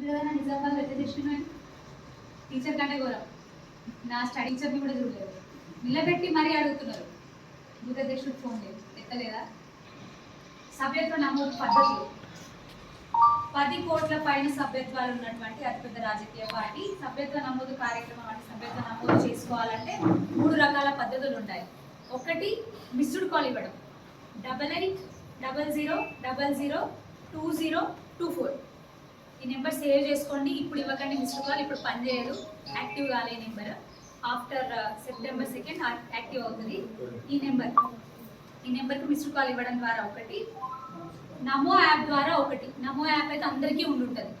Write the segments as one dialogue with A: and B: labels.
A: నిజాబాద్ కదా టీచర్ కంటే ఘోరం. నా స్టడీ టీచర్ని కూడా చూడలేదు. నిలబెట్టి మరీ అడుగుతున్నారు. బూత్ ఫోన్ లేదు. ఎత్తలేదా? సభ్యత్వ నమోదు పద్ధతులు పది కోట్ల పైన సభ్యత్వాలు ఉన్నటువంటి అతిపెద్ద రాజకీయ పార్టీ సభ్యత్వ నమోదు కార్యక్రమం అంటే సభ్యత్వ నమోదు చేసుకోవాలంటే మూడు రకాల పద్ధతులు ఉంటాయి. ఒకటి మిస్డ్ కాల్ ఇవ్వడం. Double eight double zero double zero two zero two four. ఈ నెంబర్ సేవ్ చేసుకోండి. ఇప్పుడు ఇవ్వకండి మిస్డ్ కాల్ ఇప్పుడు పనిచేయదు యాక్టివ్ కాలే number. After uh, September second active అవుతుంది. ఈ నెంబర్. ఈ నెంబర్కి మిస్డ్ కాల్ ఇవ్వడం ద్వారా ఒకటి. నమో యాప్ ద్వారా ఒకటి. నమో యాప్ అయితే అందరికీ ఉండుంటుంది.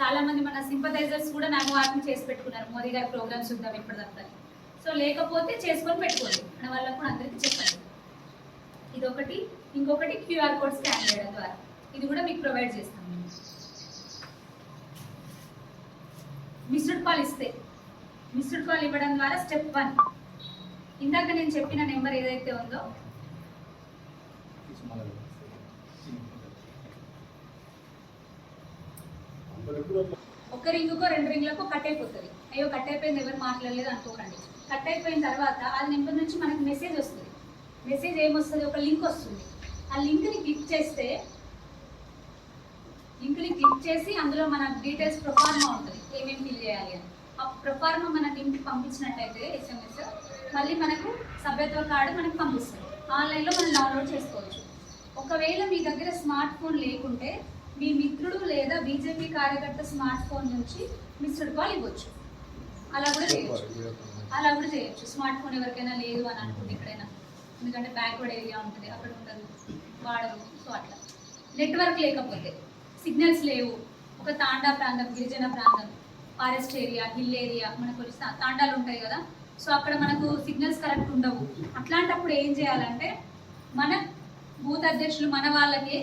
A: చాలా మంది మన సింపథైజర్స్ కూడా నమో యాప్ని చేసి పెట్టుకున్నారు. మోదీ గారి ప్రోగ్రామ్స్ చూద్దాం ఇప్పటిదంతా. సో లేకపోతే చేసుకొని పెట్టుకోండి. మన వాళ్ళకు కూడా అందరికీ చెప్పండి. ఇదొకటి. ఇంకొకటి క్యూఆర్ కోడ్ స్కాన్ చేయడం ద్వారా. ఇది కూడా మీకు ప్రొవైడ్ చేస్తాం. మేము మిస్డ్ కాల్ ఇస్తే మిస్డ్ కాల్ ఇవ్వడం ద్వారా స్టెప్ వన్ ఇందాక నేను చెప్పిన నెంబర్ ఏదైతే ఉందో ఒక రింగుకో రెండు రింగులకు కట్ అయిపోతుంది. అయ్యో కట్ అయిపోయింది ఎవరు మాట్లాడలేదు అనుకోకండి. కట్ అయిపోయిన తర్వాత ఆ నెంబర్ నుంచి మనకు మెసేజ్ వస్తుంది. మెసేజ్ ఏమొస్తుంది? ఒక లింక్ వస్తుంది. ఆ లింక్ని క్లిక్ చేస్తే లింక్ని క్లిక్ చేసి అందులో మన డీటెయిల్స్ ప్రొఫార్మా ఉంటుంది. ఏమేమి ఫిల్ చేయాలి అని. ఆ ప్రొఫార్మా మన లింక్ పంపించినట్టయితే ఎస్ఎంఎస్ మళ్ళీ మనకు సభ్యత్వ కార్డు మనకు పంపిస్తారు ఆన్లైన్లో మనం డౌన్లోడ్ చేసుకోవచ్చు. ఒకవేళ మీ దగ్గర స్మార్ట్ ఫోన్ లేకుంటే మీ మిత్రుడు లేదా బీజేపీ కార్యకర్త స్మార్ట్ ఫోన్ నుంచి మిస్డ్ కాల్ ఇవ్వచ్చు. అలా కూడా చేయొచ్చు. అలా కూడా చేయొచ్చు. స్మార్ట్ ఫోన్ ఎవరికైనా లేదు అని అనుకుంటే ఎక్కడైనా. ఎందుకంటే బ్యాక్వర్డ్ ఏరియా ఉంటుంది అక్కడ ఉండదు వాడరు సో అట్లా. నెట్వర్క్ లేకపోతే. సిగ్నల్స్ లేవు. ఒక తాండా ప్రాంతం గిరిజన ప్రాంతం ఫారెస్ట్ ఏరియా హిల్ ఏరియా మనకు తాండాలు ఉంటాయి కదా. సో అక్కడ మనకు సిగ్నల్స్ కరెక్ట్ ఉండవు. అట్లాంటప్పుడు ఏం చేయాలంటే మన బూత్ అధ్యక్షులు మన వాళ్ళకి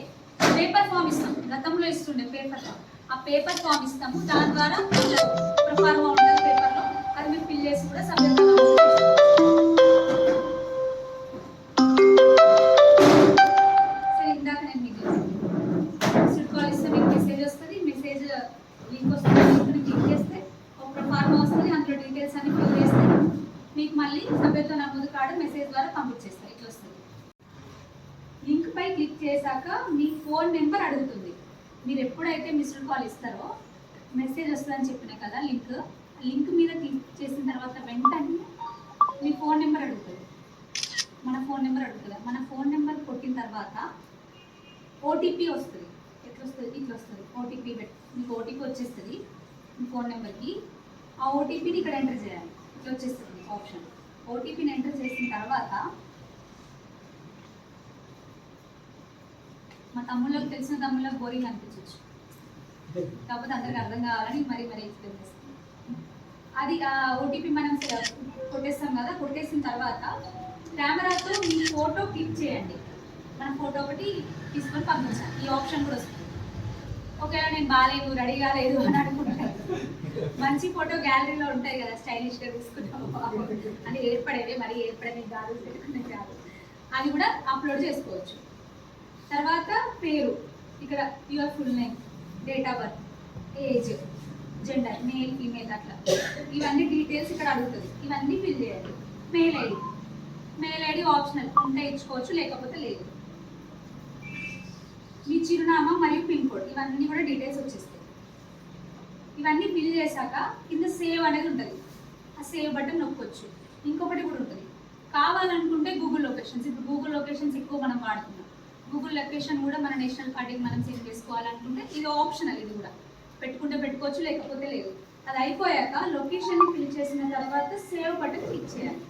A: పేపర్ ఫామ్ ఇస్తాం. గతంలో ఇస్తుండే పేపర్. ఫామ్ ఆ పేపర్ ఫామ్ ఇస్తాము. దాని ద్వారా ప్రఫార్మా ఉంటుంది పేపర్లో. అది మీరు ఫిల్ చేసి కూడా సభ్యత్వం చేశాక మీ ఫోన్ నెంబర్ అడుగుతుంది. మీరు ఎప్పుడైతే మిస్డ్ కాల్ ఇస్తారో మెసేజ్ వస్తుందని చెప్పిన కదా లింక్ లింక్ మీద క్లిక్ చేసిన తర్వాత వెంటనే మీ ఫోన్ నెంబర్ అడుగుతుంది. మన ఫోన్ నెంబర్ అడుగుతుంది. మన ఫోన్ నెంబర్ కొట్టిన తర్వాత ఓటీపీ వస్తుంది. ఎట్లా వస్తుంది? ఇట్లా వస్తుంది. ఓటీపీ మీకు ఓటీపీ వచ్చేస్తుంది మీ ఫోన్ నెంబర్కి. ఆ ఓటీపీని ఇక్కడ ఎంటర్ చేయాలి. ఇట్లా వచ్చేస్తుంది ఆప్షన్. ఓటీపీని ఎంటర్ చేసిన తర్వాత మా తమ్ముళ్ళకి తెలిసిన తమ్ముళ్ళకి బోరింగ్ అనిపించవచ్చు కాకపోతే అందరికి అర్థం కావాలని మరీ మరీ ఎక్స్ప్లెయిన్ అది ఆ ఓటీపీ మనం కొట్టేస్తాం కదా కొట్టేసిన తర్వాత కెమెరాతో మీ ఫోటో క్లిక్ చేయండి. మన ఫోటో ఒకటి తీసుకొని పంపించాలి. ఈ ఆప్షన్ కూడా వస్తుంది. ఒకవేళ నేను బాగాలేదు రెడీ కాలేదు అని అనుకుంటాను మంచి ఫోటో గ్యాలరీలో ఉంటాయి కదా స్టైలిష్గా తీసుకున్నాము అని ఏర్పడేవి మరి ఏర్పడని కాదు కాదు. అది కూడా అప్లోడ్ చేసుకోవచ్చు. తర్వాత పేరు. ఇక్కడ your full name date of birth age gender male female అట్లా. ఇవన్నీ డీటెయిల్స్ ఇక్కడ అడుగుతుంది. ఇవన్నీ ఫిల్ చేయాలి mail ID mail ID optional ఉంటే ఇచ్చుకోవచ్చు లేకపోతే లేదు. మీ చిరునామా మరియు పిన్ కోడ్. ఇవన్నీ కూడా డీటెయిల్స్ వచ్చేస్తాయి. ఇవన్నీ ఫిల్ చేశాక కింద సేవ్ అనేది ఉంటుంది. ఆ సేవ్ బటన్ నొక్కొచ్చు. ఇంకొకటి కూడా ఉంటుంది. కావాలనుకుంటే గూగుల్ లొకేషన్స్ ఇప్పుడు గూగుల్ లొకేషన్స్ ఎక్కువ మనం వాడుతున్నాం. గూగుల్ లొకేషన్ కూడా మన నేషనల్ పార్టీకి మనం సెండ్ చేసుకోవాలనుకుంటే ఇది ఆప్షనల్ ఇది కూడా. పెట్టుకుంటే పెట్టుకోవచ్చు లేకపోతే లేదు. అది అయిపోయాక లొకేషన్ని ఫిల్ చేసిన తర్వాత సేవ్ బటన్ క్లిక్ చేయాలి.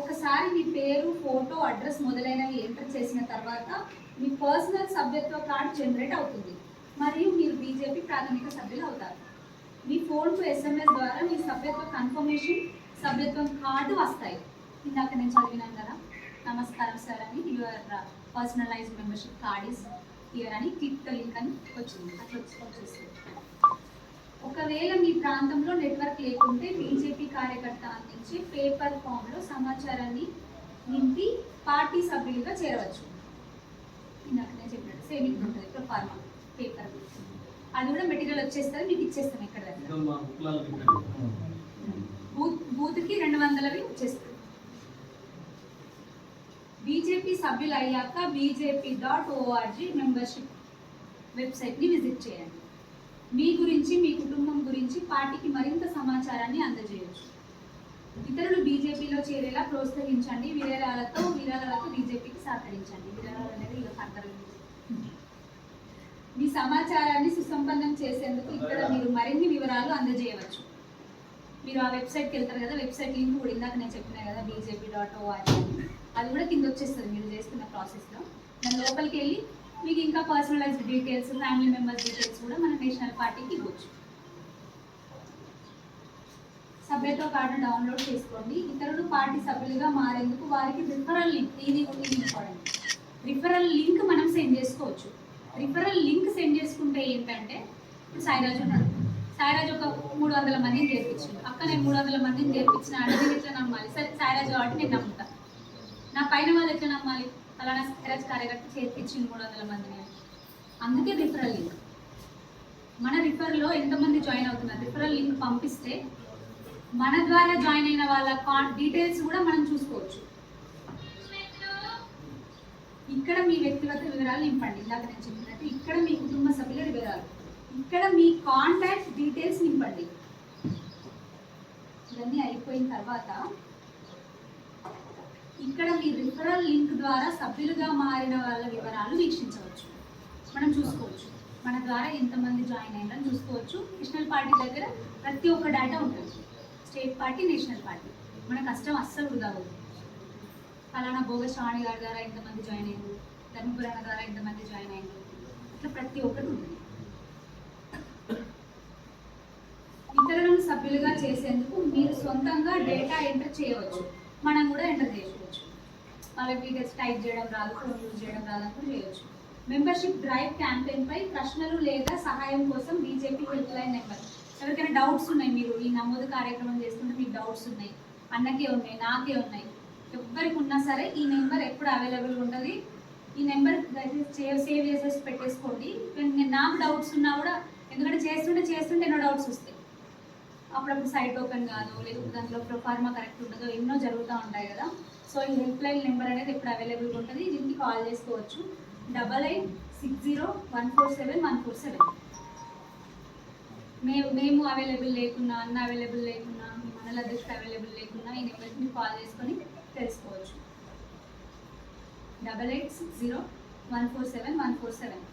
A: ఒకసారి మీ పేరు ఫోటో అడ్రస్ మొదలైనవి ఎంటర్ చేసిన తర్వాత మీ పర్సనల్ సభ్యత్వ కార్డ్ జనరేట్ అవుతుంది. మరియు మీరు బీజేపీ ప్రాథమిక సభ్యులు అవుతారు. మీ ఫోన్కు ఎస్ఎంఎస్ ద్వారా మీ సభ్యత్వ కన్ఫర్మేషన్ సభ్యత్వం కార్డు వస్తాయి. ఇందాక నేను చదివినాను కదా. నమస్కారం సార్ అని your personalise membership card is here అని క్లిక్ ద లింక్ అని వచ్చింది. అట్లా వచ్చి వచ్చేస్తుంది ఒకవేళ మీ ప్రాంతంలో నెట్వర్క్ లేకుంటే బీజేపీ కార్యకర్త అందించే పేపర్ ఫామ్లో సమాచారాన్ని నింపి పార్టీ సభ్యులుగా చేరవచ్చు. ఇందాక నేను చెప్పినట్టు ఇట్లా ఉంటుంది. ప్రొఫార్మా పేపర్ అది కూడా మెటీరియల్ వచ్చేస్తుంది మీకు ఇచ్చేస్తాం ఇక్కడ బూత్ బూత్కి రెండు వందలవి వచ్చేస్తుంది బీజేపీ సభ్యులు అయ్యాక బీజేపీ డాట్ ఓఆర్జీ మెంబర్షిప్ వెబ్సైట్ని విజిట్ చేయండి. మీ గురించి మీ కుటుంబం గురించి పార్టీకి మరింత సమాచారాన్ని అందజేయవచ్చు ఇతరులు బీజేపీలో చేరేలా ప్రోత్సహించండి. విరాళాలతో విరాళాలతో బీజేపీకి సహకరించండి. విరాళాలు అనేది ఇలా సహకరించండి మీ సమాచారాన్ని సుసంపన్నం చేసేందుకు ఇక్కడ మీరు మరిన్ని వివరాలు అందజేయవచ్చు. మీరు ఆ వెబ్సైట్కి వెళ్తారు కదా వెబ్సైట్ లింక్ కూడా ఇందాక నేను చెప్పినా కదా బీజేపీ డాట్ ఓఆర్జీ అది కూడా కింద వచ్చేస్తుంది మీరు చేస్తున్న ప్రాసెస్లో దాని లోపలికి వెళ్ళి మీకు ఇంకా personalised details family members details కూడా మన నేషనల్ పార్టీకి ఇవ్వచ్చు. సభ్యతో కార్డు డౌన్లోడ్ చేసుకోండి. ఇతరులు పార్టీ సభ్యులుగా మారేందుకు వారికి రిఫరల్ లింక్ ఇది ఇది ఇంపార్టెంట్. రిఫరల్ లింక్ మనం సెండ్ చేసుకోవచ్చు. రిఫరల్ లింక్ సెండ్ చేసుకుంటే ఏంటంటే ఇప్పుడు సాయిరాజు ఉన్నాడు. సాయిరాజు ఒక మూడు వందల మందిని చేర్పించిండు. అక్క నేను మూడు వందల మందిని చేర్పించిన అంటే ఇట్లా నమ్మాలి. సరే సాయిరాజు కాబట్టి నేను నమ్ముతాను నా పైన వాళ్ళు ఎట్లా నమ్మాలి? అలానా సాయిరాజ్ కార్యకర్త చేర్పించింది మూడు వందల మందిని అందుకే రిఫరల్ లింక్ మన రిఫర్లో ఎంతమంది జాయిన్ అవుతున్నారు? రిఫరల్ లింక్ పంపిస్తే మన ద్వారా జాయిన్ అయిన వాళ్ళ కాన్ డీటెయిల్స్ కూడా మనం చూసుకోవచ్చు. ఇక్కడ మీ వ్యక్తిగత వివరాలు నింపండి. ఇందాక నేను చెప్పినట్టు ఇక్కడ మీ కుటుంబ సభ్యుల వివరాలు. ఇక్కడ మీ కాంటాక్ట్ డీటెయిల్స్ నింపండి. ఇవన్నీ అయిపోయిన తర్వాత ఇక్కడ మీ రిఫరల్ లింక్ ద్వారా సభ్యులుగా మారిన వాళ్ళ వివరాలు వీక్షించవచ్చు. మనం చూసుకోవచ్చు. మన ద్వారా ఎంతమంది జాయిన్ అయ్యారని చూసుకోవచ్చు. నేషనల్ పార్టీ దగ్గర ప్రతి ఒక్క డేటా ఉంటుంది. State party national party. మన కష్టం అస్సలు వృధా అవ్వదు ఫలానా భోగ శ్రావణి గారి ద్వారా ఎంతమంది జాయిన్ అయ్యారు? ధర్మపురాణ ద్వారా ఎంతమంది జాయిన్ అయ్యారు? ఇట్లా ప్రతి ఒక్కటి ఉంటుంది. ఇతరులను సభ్యులుగా చేసేందుకు మీరు సొంతంగా డేటా ఎంటర్ చేయవచ్చు. మనం కూడా ఎంటర్ చేయవచ్చు వాళ్ళకి డీటెయిల్స్ టైప్ చేయడం రాదు ఫోన్ యూజ్ చేయడం రాదని కూడా చేయొచ్చు. మెంబర్షిప్ డ్రైవ్ క్యాంపెయిన్ పై ప్రశ్నలు లేదా సహాయం కోసం బీజేపీ హెల్ప్ లైన్ నెంబర్ ఎవరికైనా డౌట్స్ ఉన్నాయి మీరు ఈ నమోదు కార్యక్రమం చేస్తుంటే మీకు డౌట్స్ ఉన్నాయి అన్నకే ఉన్నాయి నాకే ఉన్నాయి. ఎవరికి ఉన్నా సరే ఈ నెంబర్ ఎప్పుడు అవైలబుల్ ఉంటుంది ఈ నెంబర్ సేవ్ సేవ్ చేసేసి పెట్టేసుకోండి. నేను నాకు డౌట్స్ ఉన్నా కూడా ఎందుకంటే చేస్తుంటే చేస్తుంటే ఎన్నో డౌట్స్ వస్తాయి. అప్పుడప్పుడు సైట్ ఓపెన్ కాదు లేకపోతే దాంట్లో ప్రొఫార్మా కరెక్ట్ ఉండదో ఎన్నో జరుగుతూ ఉంటాయి కదా. సో ఈ హెల్ప్ లైన్ నెంబర్ అనేది ఎప్పుడు అవైలబుల్గా ఉంటుంది? దీనికి కాల్ చేసుకోవచ్చు. Double eight six zero one four seven one four seven మేము మేము అవైలబుల్ లేకున్నా అన్న అవైలబుల్ లేకున్నా మీ మండల అధ్యక్షుడు అవైలబుల్ లేకున్నా ఈ నెంబర్కి మీరు కాల్ చేసుకొని తెలుసుకోవచ్చు. Double eight six zero one four seven one four seven